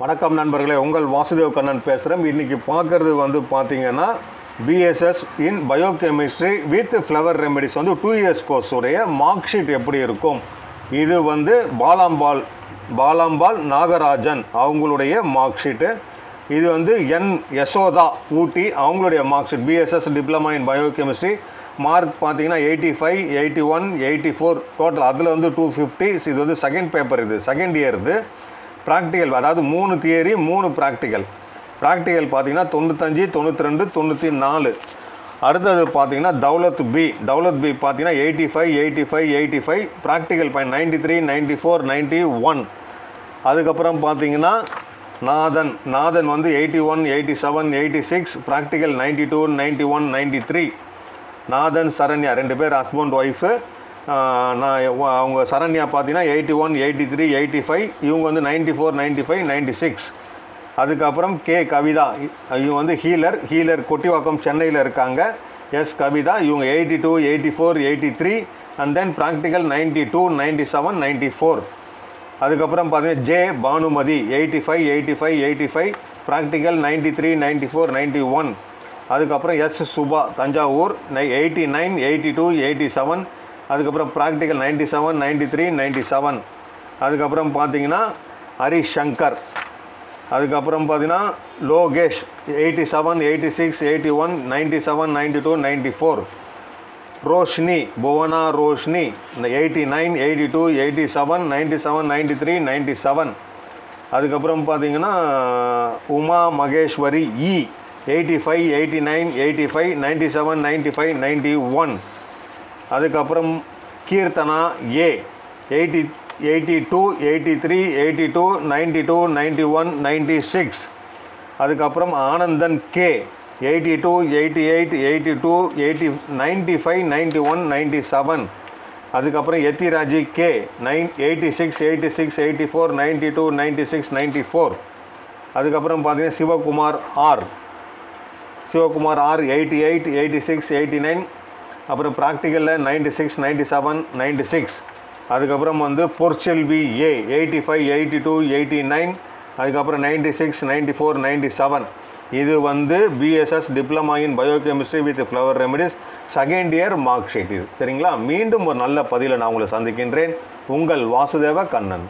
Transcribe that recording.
வணக்கம் நண்பர்களே உங்கள் வாசுதேவ் கண்ணன் பேசுகிறேன் இன்றைக்கி பார்க்குறது வந்து பார்த்தீங்கன்னா BSS in biochemistry with flower remedies வந்து டூ இயர்ஸ் கோர்ஸ் உடைய மார்க் ஷீட் எப்படி இருக்கும்? இது வந்து பாலாம்பால் பாலாம்பால் நாகராஜன் அவங்களுடைய மார்க் ஷீட்டு இது வந்து என் யசோதா ஊட்டி அவங்களுடைய mark sheet BSS diploma in biochemistry mark பார்த்தீங்கன்னா eighty five eighty one eighty four total அதில் வந்து டூ ஃபிஃப்டி இது வந்து செகண்ட் பேப்பர் இது செகண்ட் இயர் இது. ப்ராக்டிக்கல் அதாவது மூணு தியரி மூணு ப்ராக்டிக்கல் ப்ராக்டிக்கல் பார்த்தீங்கன்னா தொண்ணூத்தஞ்சு தொண்ணூற்றி ரெண்டு தொண்ணூற்றி நாலு அடுத்தது பார்த்தீங்கன்னா தௌலத் பி தௌலத் பி பார்த்தீங்கன்னா eighty five eighty five eighty five practical point ninety three ninety four ninety one அதுக்கப்புறம் பார்த்தீங்கன்னா நாதன். நாதன் வந்து eighty one eighty seven eighty six practical ninety two ninety one ninety three Nathan Saranya ரெண்டு பேர் husband wife நான் அவங்க சரண்யா பார்த்தீங்கன்னா eighty one eighty three eighty five இவங்க வந்து ninety four ninety five ninety six அதுக்கப்புறம் கே கவிதா இ- இவங்க வந்து ஹீலர் ஹீலர் கொட்டிவாக்கம் சென்னையில் இருக்காங்க. எஸ் கவிதா இவங்க eighty two eighty four eighty three and then practical ninety two ninety seven ninety four அதுக்கப்புறம் பார்த்தீங்கன்னா J Bhanumathi eighty five eighty five eighty five practical ninety three ninety four ninety one அதுக்கப்புறம் S Subha Thanjavur நை eighty nine eighty two eighty seven அதுக்கப்புறம் practical ninety seven ninety three ninety seven அதுக்கப்புறம் பார்த்தீங்கன்னா ஹரிஷ் சங்கர் அதுக்கப்புறம் பார்த்தீங்கன்னா Lokesh eighty seven eighty six eighty one ninety seven ninety two ninety four Roshini Bhuvana Roshini. இந்த eighty nine eighty two eighty seven ninety seven ninety three ninety seven அதுக்கப்புறம் பார்த்தீங்கன்னா Uma Maheswari E eighty five eighty nine eighty five ninety seven ninety five ninety one அதுக்கப்புறம் Keerthana A eighty eighty two eighty three eighty two ninety two ninety one ninety six. அதுக்கப்புறம் Anandan K eighty two eighty eight eighty two eighty ninety five ninety one ninety seven. அதுக்கப்புறம் Ethiraji K nine eighty six eighty six eighty four ninety two ninety six ninety four. அதுக்கப்புறம் பார்த்தீங்கன்னா Sivakumar R. Sivakumar R eighty eight eighty six eighty nine அப்புறம் ப்ராக்டிக்கலில் ninety six ninety seven ninety six அதுக்கப்புறம் வந்து Porselvi A eighty five eighty two eighty nine அதுக்கப்புறம் ninety six ninety four ninety seven இது வந்து BSS diploma in biochemistry with flower remedies second year mark sheet இது. சரிங்களா? மீண்டும் ஒரு நல்ல பதிலை நான் உங்களை சந்திக்கின்றேன். உங்கள் வாசுதேவ கண்ணன்.